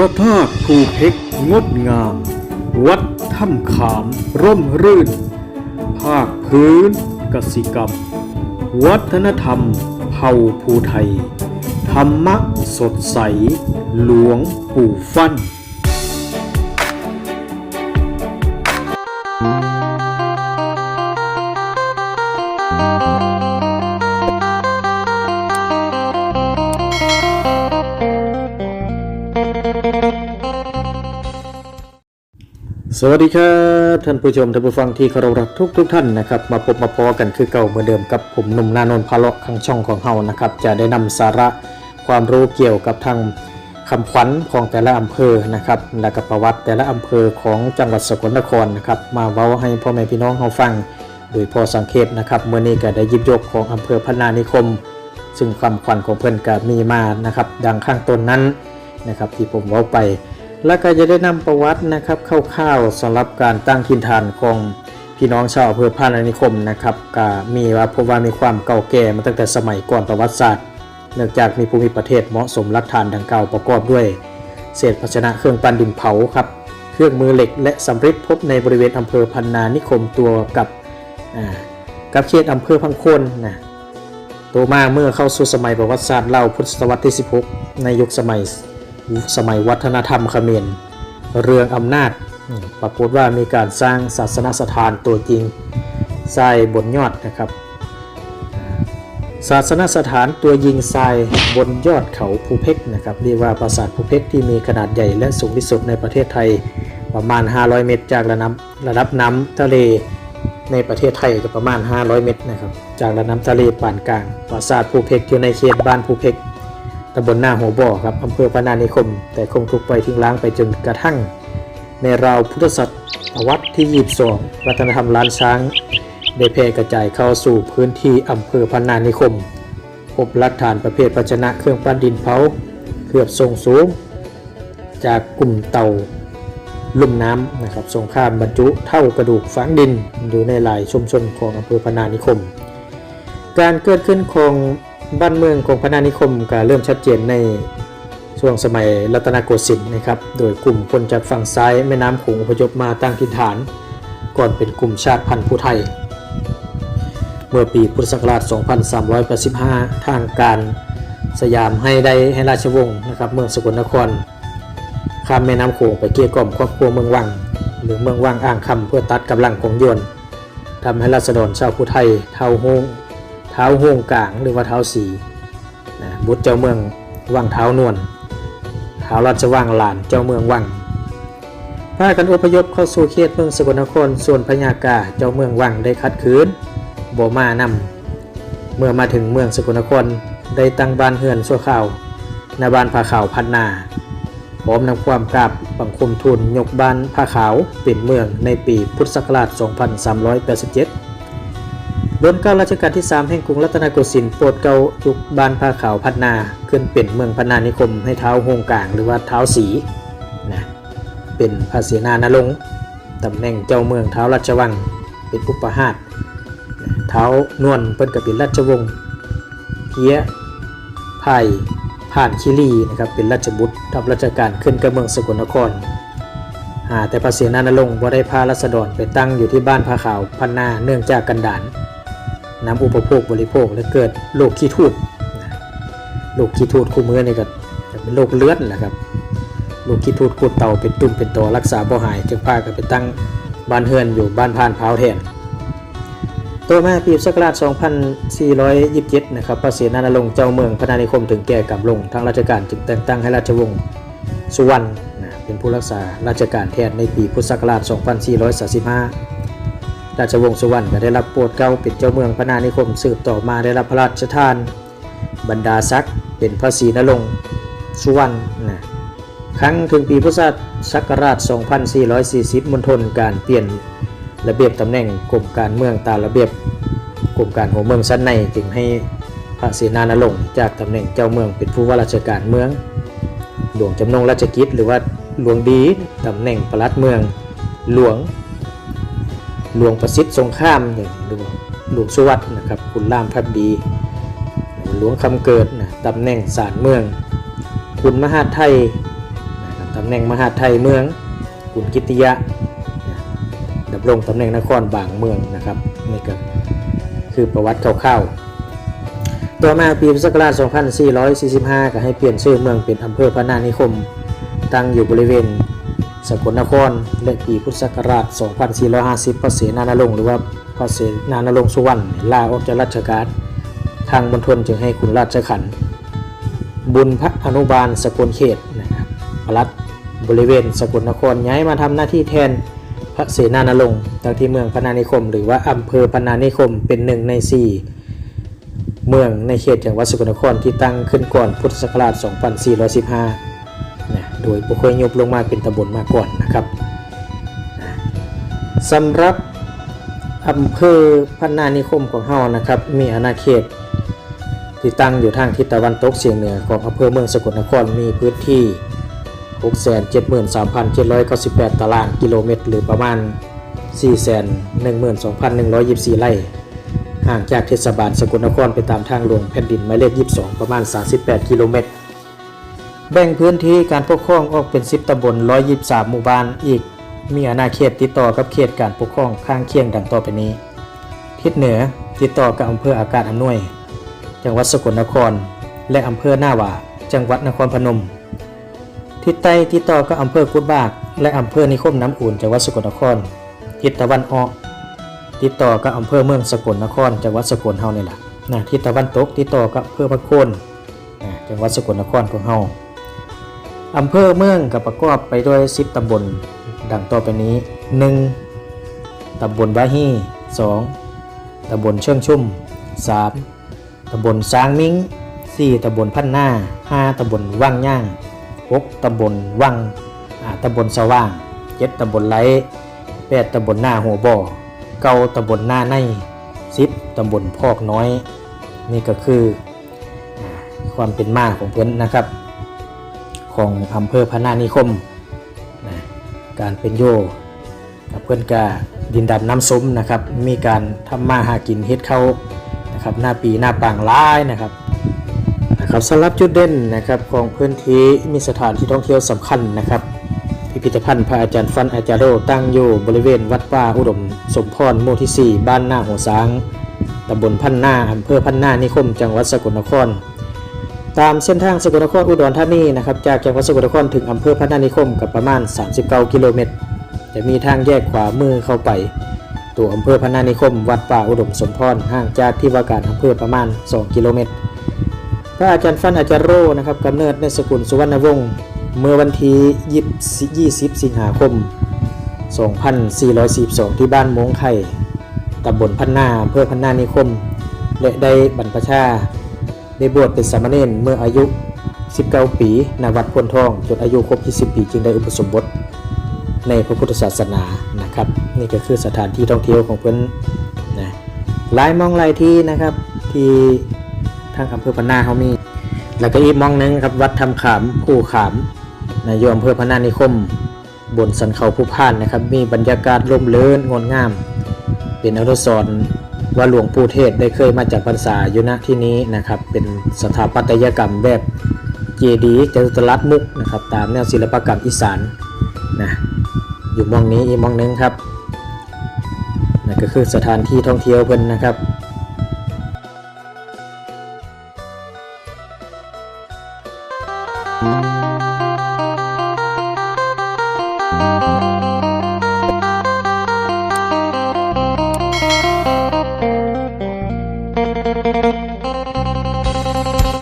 ระธาตุภูเพกงดงาม วัดถ้ำขามร่มรื่น ภาคพื้นกสิกรรม วัฒนธรรมเผ่าภูไทย ธรรมะสดใส หลวงปู่ฟั่น สวัสดีครับท่านผู้ชมท่านผู้ฟังที่เคารพรักทุกทุกท่านนะครับมาพบมาพอกันคือเก่าเหมือนเดิมกับผมหนุ่มนานนท์พาเลาะข้างช่องของเฮานะครับจะได้นำสาระความรู้เกี่ยวกับทางคำขวัญของแต่ละอำเภอนะครับและกับประวัติแต่ละอำเภอของจังหวัดสกลนครนะครับมาเว้าให้พ่อแม่พี่น้องเฮาฟัง โดยพอสังเกตนะครับเมื่อนี้ก็ได้ยิบยกของอำเภอพนานิคม ซึ่งควาขวัญของเพื่อนก็มีมานะครับดังข้างต้นนั้นนะครับที่ผมเว้าไป แล้วก็จะได้นำประวัตินะครับคร่าวๆสำหรับการตั้งถิ่นฐานของพี่น้องชาวอำเภอพานานิคมนะครับก็มีว่าพบว่ามีความเก่าแก่มาตั้งแต่สมัยก่อนประวัติศาสตร์ เนื่องจากมีภูมิประเทศเหมาะสมหลักฐานดังกล่าวประกอบด้วย เศษภาชนะเครื่องปั้นดินเผาครับเครื่องมือเหล็กและสำริดพบในบริเวณอำเภอพันนานิคมตัวกับกับเขตอำเภอพังโคนนะตัวมาเมื่อเข้าสู่สมัยประวัติศาสตร์เล่าพุทธศตวรรษที่ 16 ในยุคสมัย สมัยวัฒนธรรมเขมรเรืองอำนาจ ปรากฏว่ามีการสร้างศาสนสถานตัวจริงทรายบนยอดนะครับ ศาสนสถานตัวยิงทรายบนยอดเขาภูเพกนะครับเรียกว่าปราสาทภูเพกที่มีขนาดใหญ่และสูงที่สุดในประเทศไทยประมาณ 500 เมตร จากระดับระดับน้ำทะเลในประเทศไทยก็ประมาณ 500 เมตรนะครับ จากระดับน้ำทะเลปานกลาง ปราสาทภูเพกอยู่ในเขตบ้านภูเพก ตำบลหน้าหัวบ่อครับอำเภอพนานิคม แต่คงถูกไปทิ้งล้างไปจนกระทั่ง ในราวพุทธศตวรรษที่ 22 วัฒนธรรมล้านช้าง ได้แพร่กระจายเข้าสู่พื้นที่อำเภอพนานิคม พบหลักฐานประเภทภาชนะเครื่องปั้นดินเผาเคลือบทรงสูง จากกลุ่มเต่าลุ่มน้ำนะครับสงครามบรรจุเท่ากระดูกฝังดินอยู่ในหลายชุมชนของอำเภอพนานิคม การเกิดขึ้นของ บ้านเมืองของพนานิคมก็เริ่มชัดเจนในช่วงสมัยรัตนโกสินทร์นะครับ โดยกลุ่มคนจากฝั่งซ้ายแม่น้ำโขงอพยพมาตั้งถิ่นฐาน ก่อนเป็นกลุ่มชาติพันธุ์ผู้ไทย เมื่อปีพุทธศักราช 2385 ทางการสยามให้ได้ให้ราชวงศ์นะครับ เมืองสกลนคร ข้ามแม่น้ำโขงไปเกลี้ยกล่อมครอบครัวเมืองวัง หรือเมืองวังอ่างคำเพื่อตัดกำลังของยวนทำให้ราษฎรชาวผู้ไทยเท่าโฮง ท้าโฮงกลางหรือว่าเท้าสีนะบุตรเจ้าเมืองวังเท้านวลเท้าราชวังหลานเจ้าเมืองวังพากันอพยพเข้าสู่เขตเมืองสกลนครส่วนพญากาเจ้าเมืองวังได้คัดคืนโบมานำเมื่อมาถึงเมืองสกลนครได้ตั้งบ้านเฮือนชั่วคราวณบ้านผาขาวพันนาพร้อมนำความกราบบังคมทูลยกบ้านผาขาวเป็นเมืองในปีพุทธศักราช 2387 รัชการัชกาลที่ 3 แห่งกรุงรัตนโกสินทร์โปรดเกล้ายุคบ้านผ้าขาวพัฒนาขึ้นเป็นเมืองพนานิคมให้เท้าโฮงกลางหรือว่าเท้าสีนะเป็นพระเสนานรงค์ตำแหน่งเจ้าเมืองเท้าราชวังเป็นอุปหาตเท้านวลเปิ้นกับเป็นราชวงศ์เพียไผ่ผ่านคิรีนะครับเป็นราชบุตรรับราชการขึ้นกับเมืองสกลนครหาแต่พระเสนานรงค์บ่ได้พารัษฎรไปตั้งอยู่ที่บ้านผ้าขาวพันนาเนื่องจากกันดาน น้ำอุปโภคบริโภคและเกิดโรคขี้ทูดโรคขี้ทูดคู่มือนี่ก็จะเป็นโรคเลือดแหละครับโรคขี้ทูดขูดเต่าเป็นตุ่มเป็นตัวรักษาบ่หายจึงพากันไปตั้งบ้านเฮือนอยู่บ้านพานพร้าวแทนต่อมาปีศักราช 2427 นะครับพระเสนานารงค์เจ้าเมืองพนานิคมถึงแก่กำลงทางราชการจึงแต่งตั้งให้ราชวงศ์สุวรรณเป็นผู้รักษาราชการแทนในปีพุทธศักราช 2435 ราชวงศ์สุวรรณก็ได้รับโปรดเกล้าเป็นเจ้าเมืองพระนานิคมสืบต่อมาได้รับพระราชทาน บรรดาศักดิ์เป็นพระศรีนรงค์สุวรรณนะครั้งถึงปีพุทธศักราช 2440 มณฑลการเปลี่ยนระเบียบตำแหน่งกรมการเมืองตามระเบียบกรมการหัวเมืองชั้นในจึงให้พระศรีนานรงค์จากตำแหน่งเจ้าเมืองเป็นผู้ว่าราชการเมือง หลวงจำนงราชกิจหรือว่าหลวงดีตำแหน่งประลัดเมืองหลวง หลวงประสิทธิ์สงครามอย่างหลวงหลวงสุวัตนะครับคุณล่ามพับดี หลวงคำเกิดนะตำแหน่งศาลเมือง คุณมหาไทยนะครับตำแหน่งมหาไทยเมืองกุนกิติยะนะดำรงตำแหน่งนครบางเมืองนะครับนี่ก็คือประวัติคร่าวๆ ต่อมาปีพุทธศักราช 2445 ก็ให้เปลี่ยนชื่อเมืองเป็นอำเภอพระนานิคม ตั้งอยู่บริเวณ สกลนครและปีพุทธศักราช 2450 พระเสนานรงค์หรือว่าพระเสนานรงค์สุวรรณลาออกจากราชการทางบนทนจึงให้คุณราชขัน บุญพระอนุบาลสกลเขตนะครับปลัดบริเวณสกลนครย้ายมาทำหน้าที่แทนพระเสนานรงจากที่เมืองพนานิคม หรือว่าอำเภอพนานิคมเป็นหนึ่งในสี่เมืองในเขตจังหวัดสกลนครที่ตั้งขึ้นก่อนพุทธศักราช 2415 นะโดยบุคคลยบลงมาเป็นตำบลมาก่อนนะครับสำหรับอำเภอพันนานิคมของเฮานะครับ มีอาณาเขตที่ตั้งอยู่ทางทิศตะวันตกเฉียงเหนือของอำเภอเมืองสกลนครมีพื้นที่ 673,798 ตารางกิโลเมตร หรือประมาณ 412,124 ไร่ ห่างจากเทศบาลสกลนครไปตามทางหลวงแผ่นดินหมายเลข 22 ประมาณ 38 กิโลเมตร แบ่งพื้นที่การปกครองออกเป็น 10ตำบล 123 หมู่บ้านอีก มีอาณาเขตติดต่อกับเขตการปกครองข้างเคียงดังต่อไปนี้ ทิศเหนือติดต่อกับอำเภออากาศอำนวย จังหวัดสกลนคร และอำเภอหน้าหวาจังหวัดนครพนม ทิศใต้ติดต่อกับอำเภอกุดบาก และอำเภอนิคมน้ำอุ่นจังหวัดสกลนคร ทิศตะวันออก ติดต่อกับอำเภอเมืองสกลนคร จังหวัดสกลเฮานี่แหละนะทิศตะวันตกติดต่อกับอำเภอพะโคนจังหวัดสกลนครของเฮา อำเภอเมืองกับประกอบไปด้วย 10 ตำบล ดังต่อไปนี้ 1. ตำบลบาฮี 2 ตำบลเชิงชุ่ม 3. ตำบลซางมิง 4. ตำบลพันหน้า 5. ตำบลว่างย่าง 6. ตำบลว่างตำบลสว่าง 7. ตำบลไหล8 ตำบลหน้าหัวบ่อเก้าตำบลหน้าในสิบตำบลพอกน้อย นี่ก็คือความเป็นมาของเพื่อนนะครับ ของอำเภอพนานิคมนะการเป็นโยกับเพื่อนกาดินดำน้ำซุ้มนะครับ มีการทำมาหากินเฮ็ดเข้านะครับหน้าปีหน้าปางร้ายนะครับนะครับสำหรับจุดเด่นนะครับของพื้นที่มีสถานที่ท่องเที่ยวสำคัญนะครับพิพิธภัณฑ์พระอาจารย์ฟันอาจารย์โรตั้งอยู่บริเวณวัดป่าอุดมสมพรหมู่ที่ 4 บ้านหน้าหัวสางตำบลพันนาอำเภอพันนานิคม จังหวัดสกลนคร ตามเส้นทางสกลนครอุดรธานีนะครับจากจังหวัดสกลนครถึงอำเภอพันนานิคมกับประมาณ 39 กิโลเมตร จะมีทางแยกขวามือเข้าไป ตัวอำเภอพันนานิคม วัดป่าอุดมสมพรห่างจากที่ว่าการอำเภอประมาณ 2 กิโลเมตร พระอาจารย์ฟันอาจารย์โรนะครับกำเนิดในสกุลสุวรรณวงศ์เมื่อวันที่20 20สิงหาคม 2442 ที่บ้านมงไข่ตำบลพันนาอำเภอพันนานิคม และได้บรรพชา ได้บวชเป็นสามเณรเมื่ออายุ 19 ปีณวัดพลทองจนอายุครบ 20 ปีจึงได้อุปสมบทในพระพุทธศาสนานะครับ นี่ก็คือสถานที่ท่องเที่ยวของเพื่อนนะหลายมองหลายที่นะครับที่ทางอำเภอพนาเขามี แล้วก็อีกมองนึงครับวัดทำขามผู้ขามนะอยู่อำเภอพนานิคม บนสันเขาผู้พานนะครับ มีบรรยากาศร่มรื่นงดงาม เป็นอนุสรณ์ ว่าหลวงปู่เทศได้เคยมาจากพรรษาอยู่ณที่นี้นะครับ เป็นสถาปัตยกรรมแบบเจดีย์จตุรัสมุกนะครับตามแนวศิลปกรรมอีสานนะอยู่มองนี้อีกมองนึงครับนั่นก็คือสถานที่ท่องเที่ยวเพิ่นนะครับ